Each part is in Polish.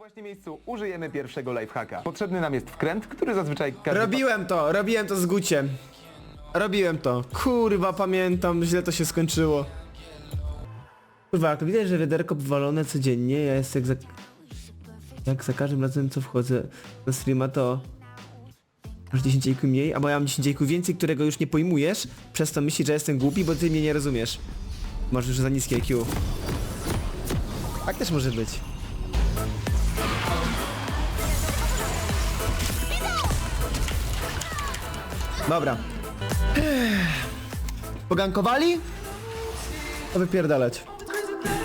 właśnie miejscu użyjemy pierwszego lifehacka. Potrzebny nam jest wkręt, który zazwyczaj każdy... Robiłem to, robiłem to z Guciem. Robiłem to. Kurwa, pamiętam, źle to się skończyło. Kurwa, jak widać, że wiaderko powalone codziennie, ja jest jak za... Jak za każdym razem co wchodzę na streama to... Masz 10 IQ mniej, albo ja mam 10 IQ więcej, którego już nie pojmujesz, przez to myślisz, że jestem głupi, bo ty mnie nie rozumiesz. Masz już za niskie IQ. Tak też może być. Dobra. Pogankowali? To wypierdalać.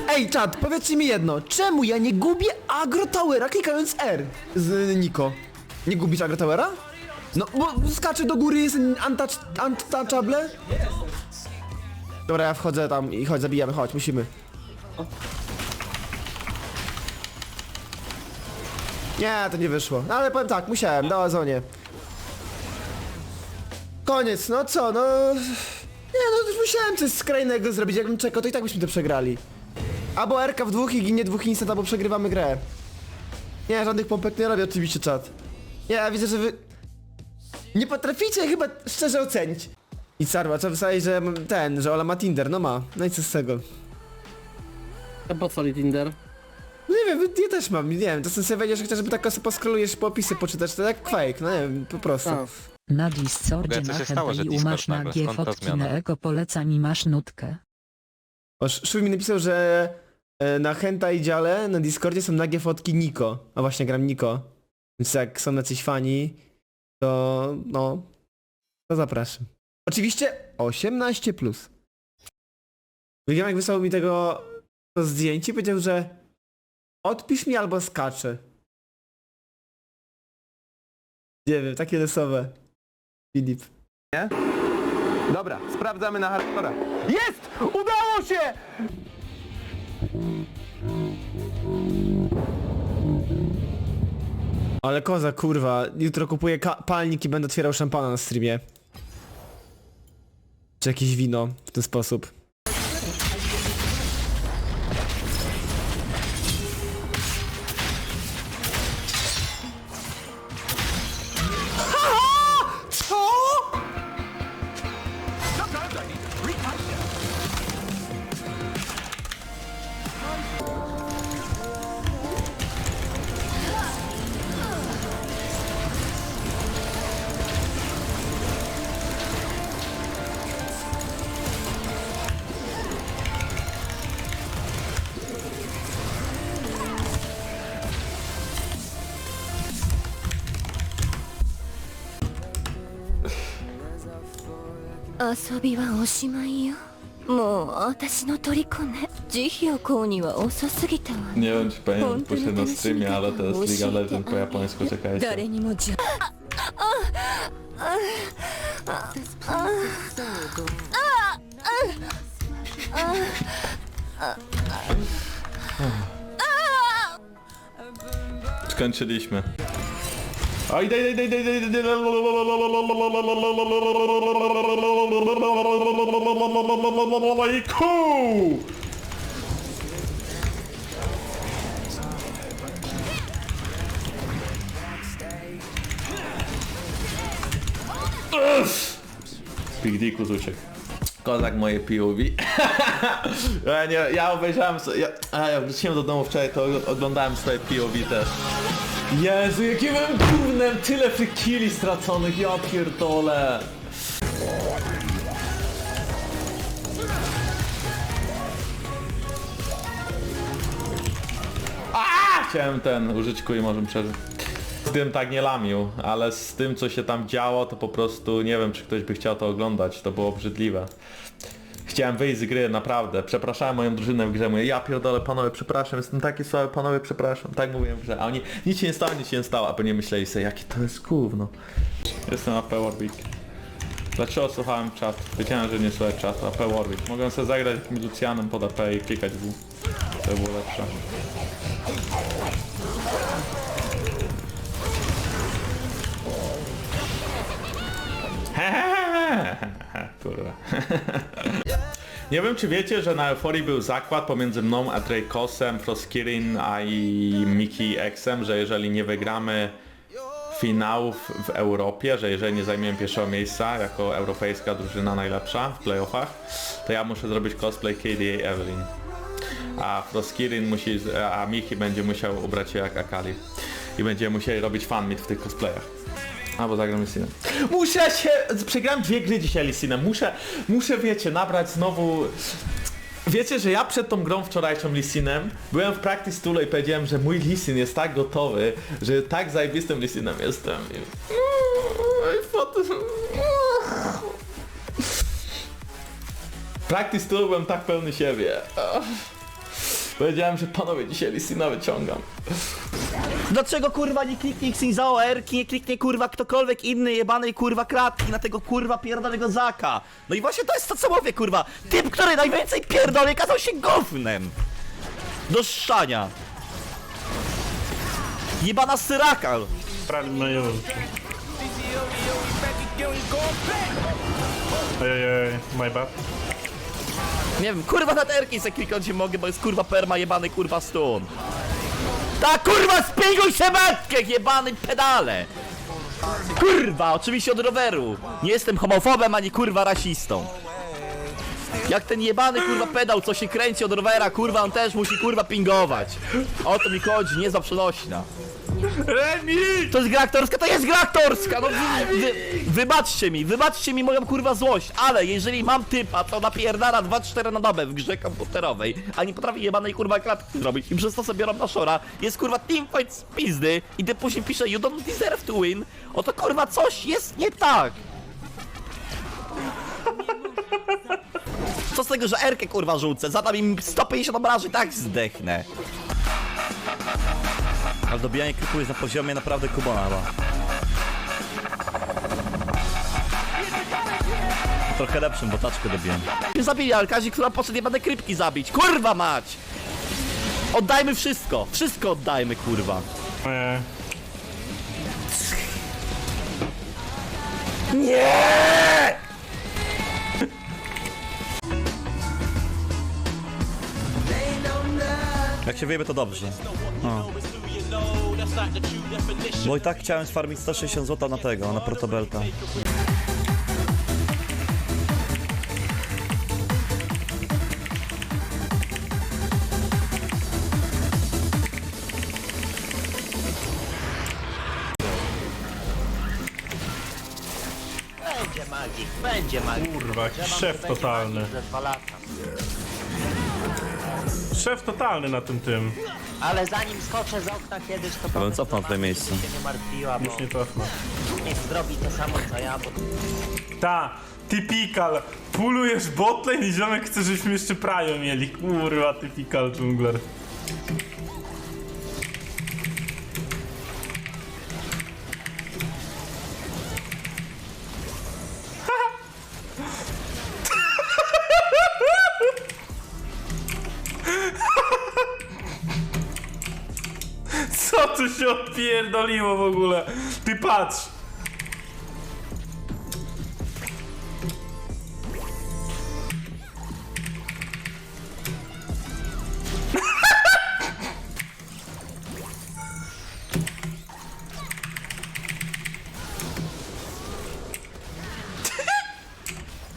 Ej, czat, powiedzcie mi jedno. Czemu ja nie gubię Agro Towera klikając R z Niko? Nie gubisz Agro Towera? No, bo skacze do góry, jest untouch- untouchable? Dobra, ja wchodzę tam i chodź, zabijamy, chodź, musimy. Nie, to nie wyszło. No, ale powiem tak, musiałem, dała zonie. Koniec, no co, no... Nie no, już musiałem coś skrajnego zrobić, jakbym czekał, to i tak byśmy to przegrali. Albo RK w dwóch i ginie dwóch instant, albo przegrywamy grę. Nie, żadnych pompek nie robię oczywiście, czat. Nie, ja widzę, że wy... Nie potraficie chyba szczerze ocenić. I Sarwa, co wysłałeś, że ten, że Ola ma Tinder, no ma. No i co z tego? A po co li Tinder? No nie wiem, ja też mam, nie wiem, czasem sobie wejdziesz, żeby tak sobie poskrolujesz, po opisy poczytać, to jak fake, no nie wiem, po prostu. A, Na Discordzie co na stało, że Hentai Discord masz na nagle? G Skąd ta fotki zmiana? na eko polecam i masz nutkę. O, Sz- mi napisał, że e, na hentai dziale na Discordzie są nagie fotki Niko. A właśnie gram Niko. Więc jak są jacyś fani, to no, to zapraszam. Oczywiście 18+. Plus. jak wysłał mi tego to zdjęcie, powiedział, że odpisz mi albo skacze. Nie wiem, takie losowe. Filip. Dobra, sprawdzamy na hardcora. Jest! Udało się! Ale koza, kurwa, jutro kupuję palnik i będę otwierał szampana na streamie. Czy jakieś wino w ten sposób. 遊びはおしまいよもう私の虜ね慈悲を買うには遅すぎたわね Nie wiem czy pamiętam Wątpię puszczę na na ten streamie, ale to jest silnik. League of Legends po japońsku, czekajcie. 誰にもじゃ Skończyliśmy. O, idę, idę, idę, idę, idę, idę. I! Big Dickus uciekł. Kozak moje POV. ja, nie, ja obejrzałem ja, a ja wróciłem do domu wczoraj, to oglądałem swoje POV też. Jezu, jakim mam gównem tyle free killi straconych, ja pierdolę. Chciałem ten użyć kuli, może przeżyć. Z tym tak nie lamił, ale z tym co się tam działo to po prostu nie wiem czy ktoś by chciał to oglądać, to było obrzydliwe. Chciałem wyjść z gry, naprawdę. Przepraszałem moją drużynę w grze, mówię, ja pierdolę panowie, przepraszam, jestem taki słaby, panowie, przepraszam. Tak mówiłem w grze, a oni, nic się nie stało, nic się nie stało, a pewnie myśleli sobie, jakie to jest gówno. Jestem AP Warwick. Dlaczego słuchałem czat? Wiedziałem, że nie słuchaj czat, AP Warwick. Mogłem sobie zagrać jakimś Lucianem pod AP i klikać W. To by było lepsze. Kurwa. Nie wiem czy wiecie, że na Euforii był zakład pomiędzy mną a Dracosem, Froskirin a i Mickey Xem, że jeżeli nie wygramy finałów w Europie, że jeżeli nie zajmiemy pierwszego miejsca jako europejska drużyna najlepsza w playoffach, to ja muszę zrobić cosplay KDA Evelyn. A Froskirin musi, a Mickey będzie musiał ubrać się jak Akali. I będziemy musieli robić fanmeet w tych cosplayach. Albo zagram Lissinem. Muszę się... Przegrałem dwie gry dzisiaj Lissinem. Muszę, muszę wiecie, nabrać znowu... Wiecie, że ja przed tą grą wczorajszą Lissinem byłem w practice tool i powiedziałem, że mój Lissin jest tak gotowy, że tak zajebistym Lissinem jestem. I... I potem... Practice tool byłem tak pełny siebie. Powiedziałem, że panowie dzisiaj Lissina wyciągam. Dlaczego kurwa nie kliknie Xinzao Erki, nie kliknie kurwa ktokolwiek inny jebanej kurwa kratki na tego kurwa pierdolnego Zaka? No i właśnie to jest to co mówię kurwa. Typ, który najwięcej pierdolnie kazał się gównem. Do szczania. Jebana syraka. Pragnę Ojej, my bad. Nie wiem, kurwa na terki se kliknąć nie mogę, bo jest kurwa perma jebany kurwa stun. Ta kurwa spinguj się matkę, jebany pedale! Kurwa, oczywiście od roweru. Nie jestem homofobem ani kurwa rasistą. Jak ten jebany kurwa pedał, co się kręci od rowera, kurwa, on też musi kurwa pingować. O to mi chodzi, nie za przenośna. To jest gra aktorska, to jest gra aktorska! No wy, wy, wybaczcie mi, wybaczcie mi moją kurwa złość, ale jeżeli mam typa, to napierdala 2-4 na dobę w grze komputerowej, a nie potrafi jebanej kurwa klatki zrobić i przez to sobie biorą na szora, jest kurwa teamfight z pizdy i ty później pisze you don't deserve to win, oto kurwa coś jest nie tak! Co z tego, że Erkę kurwa rzucę, zadam im 150 obrażeń, tak zdechnę. Ale dobijanie klipu jest na poziomie naprawdę kubona chyba. Trochę lepszym, bo taczkę dobiłem. Zabiję Alkazi, która poszedł nie będę krypki zabić. Kurwa mać! Oddajmy wszystko! Wszystko oddajmy, kurwa. Э, Nie! Jak się wyjebie to dobrze. O. Bo i tak chciałem sfarmić 160 zł na tego, na protobelta. Będzie magik, będzie magik. kurwa, totalny. Za dwa lata. Szef totalny na tym tym. Ale zanim skoczę z okna kiedyś, to bym potem cofnął w się nie martwiła, bo Już nie cofnę. niech zrobi to samo co ja, bo Ta, typikal. Pulujesz botlane i ziomek chce, żebyśmy jeszcze prajo mieli. Kurwa, typikal dżungler. Co tu się odpierdoliło w ogóle? Ty patrz!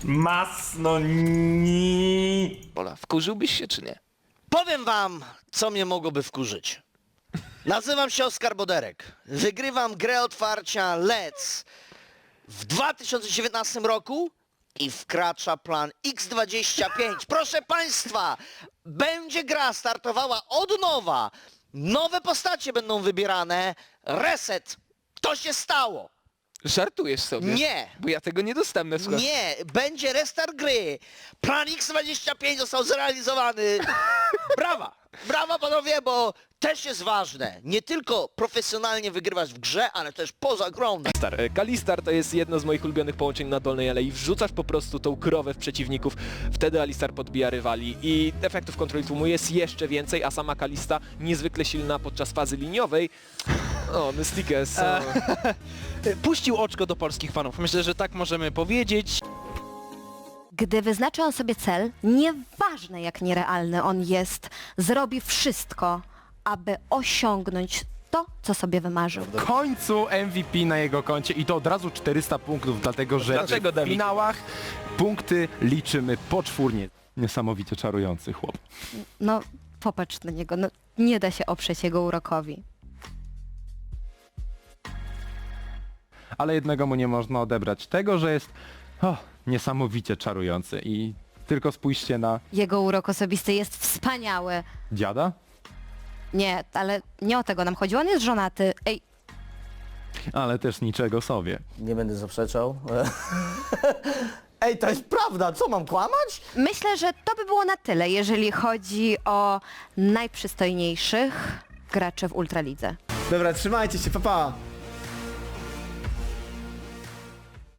Masno ni. Ola, wkurzyłbyś się czy nie? Powiem wam, co mnie mogłoby wkurzyć. Nazywam się Oskar Boderek. Wygrywam grę otwarcia Let's w 2019 roku i wkracza plan X25. Proszę państwa, będzie gra startowała od nowa. Nowe postacie będą wybierane. Reset. To się stało. Żartujesz sobie? Nie. Bo ja tego nie dostanę, słuchaj. Nie, będzie restart gry. Plan X25 został zrealizowany. Brawa! Brawa panowie, bo też jest ważne. Nie tylko profesjonalnie wygrywać w grze, ale też poza grą. Kalistar. E, Kalistar to jest jedno z moich ulubionych połączeń na dolnej alei. Wrzucasz po prostu tą krowę w przeciwników, wtedy Alistar podbija rywali i efektów kontroli tłumu jest jeszcze więcej, a sama Kalista niezwykle silna podczas fazy liniowej. O, Mystikes. Puścił oczko do polskich fanów. Myślę, że tak możemy powiedzieć. Gdy wyznaczy on sobie cel, nieważne jak nierealny on jest, zrobi wszystko, aby osiągnąć to, co sobie wymarzył. W końcu MVP na jego koncie i to od razu 400 punktów, dlatego że Dlaczego, w Dawid? finałach punkty liczymy poczwórnie. Niesamowicie czarujący chłop. No, popatrz na niego, no nie da się oprzeć jego urokowi. Ale jednego mu nie można odebrać. Tego, że jest o, niesamowicie czarujący i tylko spójrzcie na Jego urok osobisty jest wspaniały. dziada. Nie, ale nie o tego nam chodzi, on jest żonaty. Ej, Ale też niczego sobie. Nie będę zaprzeczał. Ej, to jest prawda, co mam kłamać? myślę, że to by było na tyle, jeżeli chodzi o najprzystojniejszych graczy w Ultralidze. Dobra, trzymajcie się, papa. Pa.